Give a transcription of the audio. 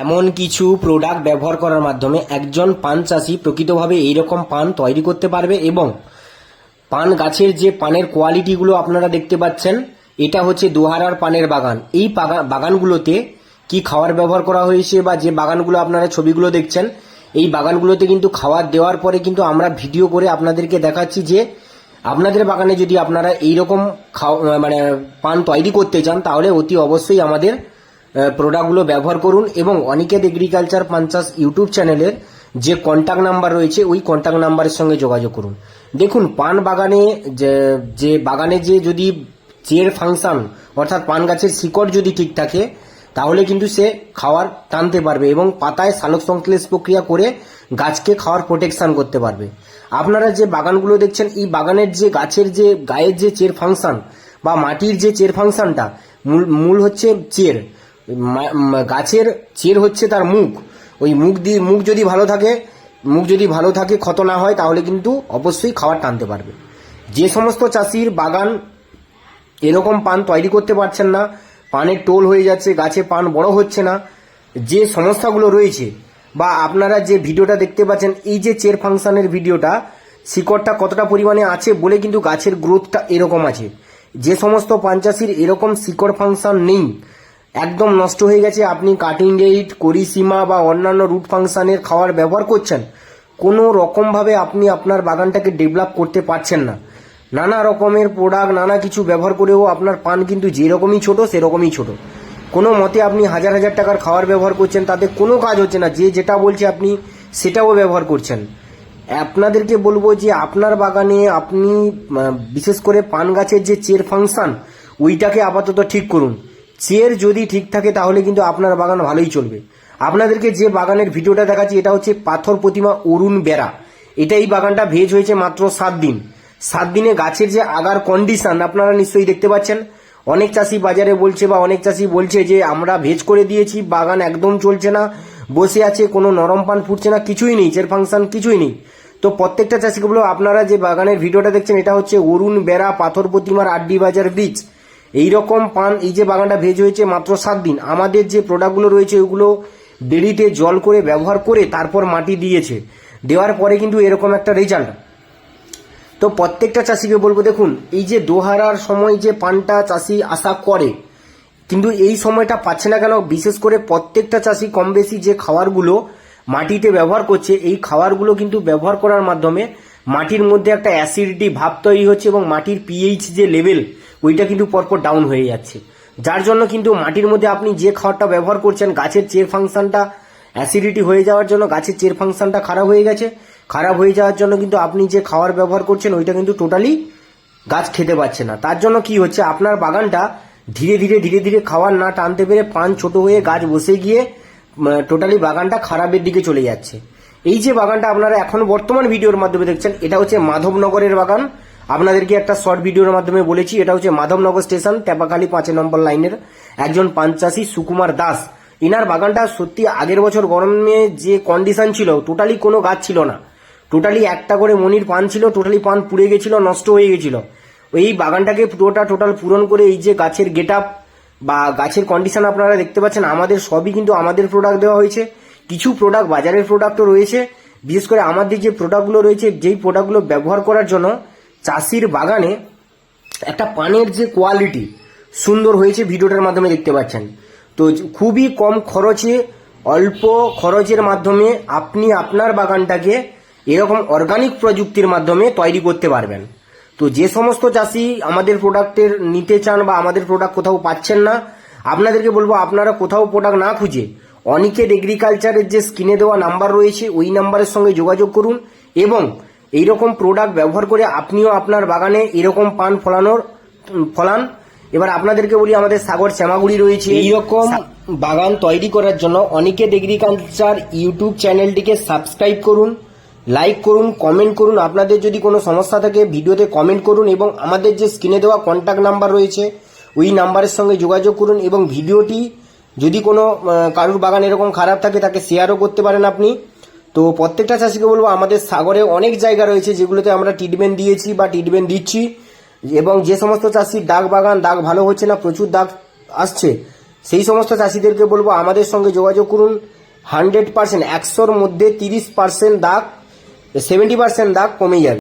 এমন কিছু প্রোডাক্ট ব্যবহার করার মাধ্যমে একজন পান চাষি প্রকৃতভাবে এইরকম পান তৈরি করতে পারবে এবং পান গাছের যে পানের কোয়ালিটিগুলো আপনারা দেখতে পাচ্ছেন, এটা হচ্ছে দোহারার পানের বাগান। এই বাগা- বাগানগুলোতে কি খাওয়ার ব্যবহার করা হয়েছে বা যে বাগানগুলো আপনারা ছবিগুলো দেখছেন, এই বাগানগুলোতে কিন্তু খাবার দেওয়ার পরে কিন্তু আমরা ভিডিও করে আপনাদেরকে দেখাচ্ছি যে আপনাদের বাগানে যদি আপনারা এইরকম খাও- মানে পান তৈরি করতে চান, তাহলে অতি অবশ্যই আমাদের প্রোডাক্টগুলো ব্যবহার করুন এবং অনিকেত এগ্রিকালচার পাঞ্চাস ইউটিউব চ্যানেলের যে কন্ট্যাক্ট নাম্বার রয়েছে, ওই কন্ট্যাক্ট নাম্বারের সঙ্গে যোগাযোগ করুন। দেখুন, পান বাগানে যে বাগানে যে যদি চের ফাংশন অর্থাৎ পান গাছের শিকড় যদি ঠিক থাকে, তাহলে কিন্তু সে খাওয়ার টানতে পারবে এবং পাতায় সালোক সংশ্লেষ প্রক্রিয়া করে গাছকে খাওয়ার প্রোটেকশন করতে পারবে। আপনারা যে বাগানগুলো দেখছেন, এই বাগানের যে গাছের যে গায়ের যে চের ফাংশন বা মাটির যে চের ফাংশনটা মূল মূল হচ্ছে চের। গাছের চের হচ্ছে তার মুখ। ওই মুখ দিয়ে, মুখ যদি ভালো থাকে, মুখ যদি ভালো থাকে, ক্ষত না হয়, তাহলে কিন্তু অবশ্যই খাবার টানতে পারবে। যে সমস্ত চাষির বাগান এরকম পান তৈরি করতে পারছেন না, পানের টোল হয়ে যাচ্ছে, গাছে পান বড় হচ্ছে না, যে সমস্যাগুলো রয়েছে, বা আপনারা যে ভিডিওটা দেখতে পাচ্ছেন, এই যে চের ফাংশনের ভিডিওটা, শিকড়টা কতটা পরিমাণে আছে বলে কিন্তু গাছের গ্রোথটা এরকম আছে। যে সমস্ত পাঞ্চাসির এরকম শিকড় ফাংশন নেই একদম নষ্ট হয়ে গেছে। আপনি কাটিং রেট করিসীমা বা অন্যান্য রুট ফাংশনের খাবার ব্যবহার করছেন, কোনো রকমভাবে আপনি আপনার বাগানটাকে ডেভেলপ করতে পারছেন না। নানা রকমের প্রোডাক্ট নানা কিছু ব্যবহার করেও আপনার পান কিন্তু যেরকমই ছোট, সেরকমই ছোট। কোনো মতে আপনি হাজার হাজার টাকার খাবার ব্যবহার করছেন, তাতে কোনো কাজ হচ্ছে না। যে যেটা বলছে আপনি, সেটাও ব্যবহার করছেন। আপনাদেরকে বলব যে আপনার বাগানে আপনি বিশেষ করে পান গাছের যে চের ফাংশন ওইটাকে আপাতত ঠিক করুন। চের যদি ঠিক থাকে, তাহলে কিন্তু আপনার বাগান ভালোই চলবে। আপনাদেরকে যে বাগানের ভিডিওটা দেখাচ্ছি, এটা হচ্ছে পাথর প্রতিমা অরুণ বেড়া। এটা এই বাগানটা ভেজ হয়েছে মাত্র সাত দিন। সাত দিনে গাছের যে আগার কন্ডিশন আপনারা নিশ্চয়ই দেখতে পাচ্ছেন। অনেক চাষি বাজারে বলছে বা অনেক চাষি বলছে যে, আমরা ভেজ করে দিয়েছি, বাগান একদম চলছে না। বসে আছে, কোনো নরম পান ফুটছে না, কিছুই নেই চের ফাংশন কিছুই নেই। তো প্রত্যেকটা চাষিকে বলব আপনারা যে বাগানের ভিডিওটা দেখছেন, এটা হচ্ছে অরুণ বেড়া পাথর প্রতিমার আড্ডি বাজার ব্রিজ এইরকম পান, এই যে বাগানটা ভেজ হয়েছে মাত্র সাত দিন। আমাদের যে প্রোডাক্টগুলো রয়েছে, ওগুলো দেরিতে জল করে ব্যবহার করে তারপর মাটি দিয়েছে। দেওয়ার পরে কিন্তু এরকম একটা রেজাল্ট তো প্রত্যেকটা চাষিকে বলব, দেখুন, এই যে দোহারার সময় যে পানটা চাষি আশা করে, কিন্তু এই সময়টা পাচ্ছে না কেন? বিশেষ করে প্রত্যেকটা চাষি কম বেশি যে খাবারগুলো মাটিতে ব্যবহার করছে, এই খাবারগুলো কিন্তু ব্যবহার করার মাধ্যমে মাটির মধ্যে একটা অ্যাসিডিটি ভাব তৈরি হচ্ছে এবং মাটির পিএইচ যে লেভেল ওইটা কিন্তু পরপর ডাউন হয়ে যাচ্ছে। যার জন্য কিন্তু মাটির মধ্যে আপনি যে খাবারটা ব্যবহার করছেন, গাছের চের ফাংশনটা অ্যাসিডিটি হয়ে যাওয়ার জন্য গাছের চের ফাংশনটা খারাপ হয়ে গেছে। খারাপ হয়ে যাওয়ার জন্য কিন্তু আপনি যে খাবার ব্যবহার করছেন, ওইটা কিন্তু টোটালি গাছ খেতে পাচ্ছে না। তার জন্য কি হচ্ছে, আপনার বাগানটা ধীরে ধীরে ধীরে ধীরে খাওয়ার না টানতে পেরে পান ছোট হয়ে গাছ বসে গিয়ে টোটালি বাগানটা খারাপের দিকে চলে যাচ্ছে। এই যে বাগানটা আপনারা এখন বর্তমান ভিডিওর মাধ্যমে দেখছেন, এটা হচ্ছে মাধবনগরের বাগান। আপনাদেরকে একটা শর্ট ভিডিওর মাধ্যমে বলেছি, এটা হচ্ছে মাধবনগর স্টেশন টেপাখালী পাঁচ নম্বর লাইনের একজন পাঞ্চাসী সুকুমার দাস। ইনার বাগানটা সত্যি আগের বছর গরমে যে কন্ডিশন ছিল টোটালি কোনো গাছ ছিল না। টোটালি একটা করে মনির পান ছিল টোটালি পান পুড়ে গেছিল, নষ্ট হয়ে গেছিল। এই বাগানটাকে পুরোটা টোটাল পূরণ করে এই যে গাছের গেট বা গাছের কন্ডিশন আপনারা দেখতে পাচ্ছেন, আমাদের সবই কিন্তু আমাদের প্রোডাক্ট দেওয়া হয়েছে। কিছু প্রোডাক্ট বাজারের প্রোডাক্টও রয়েছে। বিশেষ করে আমাদের যে প্রোডাক্টগুলো রয়েছে, যেই প্রোডাক্টগুলো ব্যবহার করার জন্য চাষির বাগানে একটা পানের যে কোয়ালিটি সুন্দর হয়েছে ভিডিওটার মাধ্যমে দেখতে পাচ্ছেন। তো খুবই কম খরচে, অল্প খরচের মাধ্যমে আপনি আপনার বাগানটাকে এরকম অর্গানিক প্রযুক্তির মাধ্যমে তৈরি করতে পারবেন। তো যে সমস্ত চাষি আমাদের প্রোডাক্টের নিতে চান বা আমাদের প্রোডাক্ট কোথাও পাচ্ছেন না, আপনাদেরকে বলব আপনারা কোথাও প্রোডাক্ট না খুঁজে অনিকেট এগ্রিকালচারের যে স্ক্রিনে দেওয়া নাম্বার রয়েছে, ওই নাম্বারের সঙ্গে যোগাযোগ করুন এবং এইরকম প্রোডাক্ট ব্যবহার করে আপনিও আপনার বাগানে এরকম পান ফলানোর ফলান। এবার আপনাদেরকে বলি আমাদের সাগর শ্যামাগুড়ি রয়েছে। এইরকম বাগান তৈরি করার জন্য অনিকেট এগ্রিকালচার ইউটিউব চ্যানেলটিকে সাবস্ক্রাইব করুন লাইক করুন কমেন্ট করুন। আপনাদের যদি কোনো সমস্যা থাকে ভিডিওতে কমেন্ট করুন এবং আমাদের যে স্ক্রিনে দেওয়া কন্ট্যাক্ট নাম্বার রয়েছে ওই নাম্বারের সঙ্গে যোগাযোগ করুন এবং ভিডিওটি যদি কোনো কারুর বাগান এরকম খারাপ থাকে তাকে শেয়ারও করতে পারেন আপনি। তো প্রত্যেকটা চাষিকে বলব, আমাদের সাগরে অনেক জায়গা রয়েছে যেগুলোতে আমরা ট্রিটমেন্ট দিয়েছি বা ট্রিটমেন্ট দিচ্ছি। এবং যে সমস্ত চাষির দাগ বাগান দাগ ভালো হচ্ছে না, প্রচুর দাগ আসছে, সেই সমস্ত চাষিদেরকে বলব, আমাদের সঙ্গে যোগাযোগ করুন। হান্ড্রেড পার্সেন্ট একশোর মধ্যে তিরিশ পার্সেন্ট দাগ সেভেন্টি পার্সেন্ট দাগ কমে যাবে।